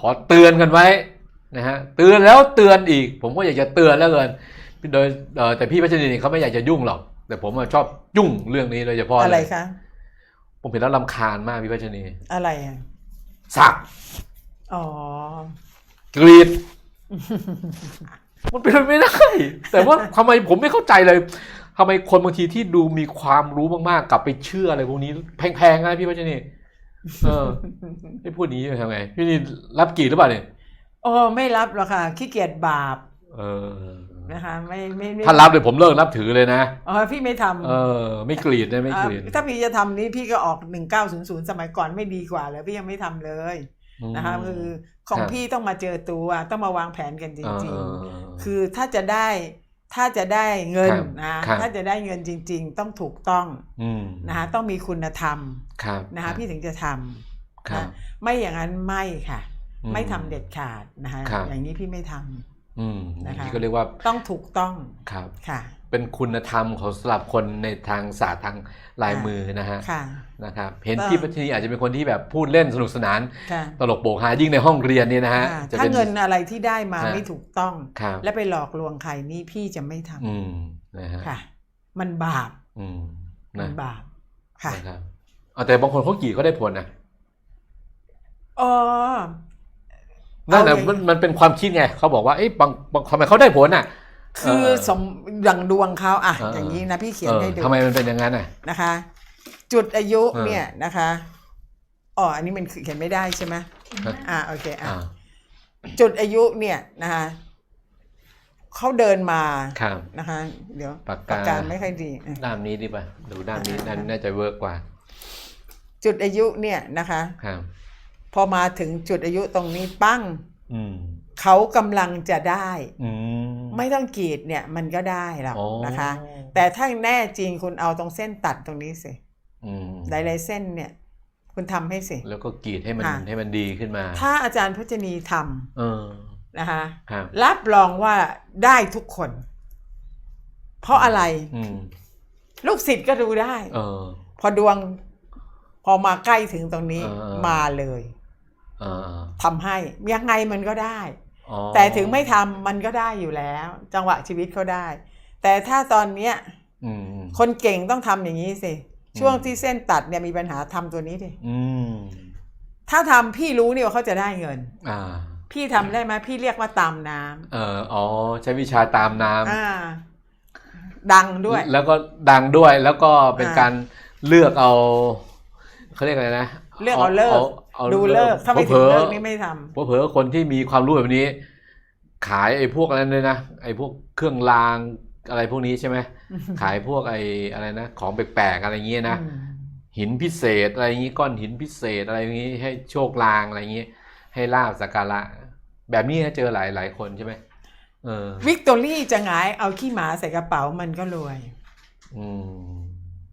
ขอเตือนกันไว้นะฮะเตือนแล้วเตือนอีก ผมก็อยากจะเตือนแล้วเกินโดยเอ่อแต่พี่พัชรีนี่เขาไม่อยากจะยุ่งหรอก แต่ผมอะชอบยุ่งเรื่องนี้โดยเฉพาะอะไรเลยคะผมเห็นแล้วลำคาญมากพี่พัชรีอะไรอะสักอ๋อกรีดมันเป็นไปไม่ได้ แต่ว่าทำไมผมไม่เข้าใจเลยทำไมคนบางทีที่ดูมีความรู้มากๆกลับไปเชื่ออะไรพวกนี้ แพงๆนะพี่พัชรี เออไม่พูดอย่างนี้ทำไง พี่นี่รับกรีดหรือเปล่าเนี่ยโอ้ไม่รับหรอกค่ะขี้เกียจบาปเออนะคะไม่ไม่ไม่ถ้ารับเลยผมเลิกนับถือเลยนะอ๋อพี่ไม่ทำเออ ไม่กรีดนะไม่กรีดอ่าถ้าพี่จะทำนี้พี่ก็ออกหนึ่งเก้าศูนย์ศูนย์สมัยก่อนไม่ดีกว่าเลยพี่ยังไม่ทำเลยนะคะมคือของครับพี่ต้องมาเจอตัวต้องมาวางแผนกันจริงเออๆคือถ้าจะได้ ถ้าจะได้เงินครับนะครับถ้าจะได้เงินจริง ๆ ต้องถูกต้องอืมนะคะต้องมีคุณธรรมครับนะคะพี่ถึงจะทำครับนะไม่อย่างนั้นไม่ค่ะอืไม่ทำเด็ดขาดนะคะครับอย่างนี้พี่ไม่ทำ อืมนะคะนี่ก็เรียกว่าต้องถูกต้องครับค่ะ เป็นคุณธรรมของสำหรับคนในทางศาสตร์ทางลายมือนะฮะค่ะนะครับเห็นเออพี่พัชรีอาจจะเป็นคนที่แบบพูดเล่นสนุกสนานค่ะตลกโปกฮายิ่งในห้องเรียนเนี่ยนะฮะค่ะจะถ้าเป็นเงินอะไรที่ได้มาฮะไม่ถูกต้องครับและไปหลอกลวงใครนี่พี่จะไม่ทำอืมนะฮะค่ะ มันบาปอืมมันะนบาปค่ะนะครับเอาแต่บางคนเขากรีดก็ได้ผลนะอ๋อ นั่นแหละเอาอย่างมันมันเป็นความคิดไงเขาบอกว่าเอ๊ะบางบางทำไมเขาได้ผลน่ะ คือเออสมดังดวงเขาอะเอออ อย่างนี้นะพี่เขียนเออให้ดูทำไมมันเป็นอย่างนั้นน่ะ นะคะ จุดอายุเออ เนี่ยนะคะอ๋ออันนี้มันเขียนไม่ได้ใช่ไหมฮะอ่าโอเคอะอ่าจุดอายุเนี่ยนะคะเขาเดินมาครับ นะคะ เดี๋ยวปากกา ไม่ค่อยดีอะ ด้านนี้ดีป่ะดูด้านนี้อ่านั่นน่าจะเวิร์กกว่าจุดอายุเนี่ยนะคะ ครับ พอมาถึงจุดอายุตรงนี้ปั้งอืมเขากำลังจะได้อืมไม่ต้องกรีดเนี่ยมันก็ได้หรอกอ๋อนะคะ แต่ถ้าแน่จริงคุณเอาตรงเส้นตัดตรงนี้สิอืมหลายๆเส้นเนี่ย คุณทำให้สิ แล้วก็กรีดให้มันค่ะให้มันดีขึ้นมา ถ้าอาจารย์พจนีทเออำนะคะครับรับรองว่าได้ทุกคน เพราะอะไรอืมลูกศิษย์ก็ดูได้เออพอดวง พอมาใกล้ถึงตรงนี้เออมาเลยเออ ทำให้ยังไงมันก็ได้อ๋อแต่ถึงไม่ทำมันก็ได้อยู่แล้ว จังหวะชีวิตเขาได้ แต่ถ้าตอนเนี้ยอืมอืมคนเก่งต้องทำอย่างนี้สิ ช่วงที่เส้นตัดเนี่ยมีปัญหาทำตัวนี้ดิอืมถ้าทำพี่รู้นี่ว่าเขาจะได้เงินอ่าพี่ทำได้ไหมพี่เรียกว่าตามน้ำเอออ๋อ ใช้วิชาตามน้ำอ่าดังด้วย แล้วก็ดังด้วยแล้วก็เป็นอ่าการเลือกเอาเขาเรียกอะไรนะ เลือกเอาเลิกอา ดูเลิกถ้าไม่เผถึลงอเลิกนี่ไม่ทำเผลอๆคนที่มีความรู้แบบนี้ ขายไอ้พวกอะไรเลยนะไอ้พวกเครื่องรางอะไรพวกนี้ใช่ไหมขายพวกไอ้อะไรนะของแปลกๆอะไรเงี้ยนะอืมหินพิเศษอะไรอย่างงี้ก้อนหินพิเศษอะไรอย่างงี้ให้โชคลางอะไรอย่างงี้ ให้ลาบสักการะ แบบนี้นะเจอหลายหลายคนใช่ไหมเออวิกตอรี่จะหงายเอาขี้หมาใส่กระเป๋ามันก็รวย อืม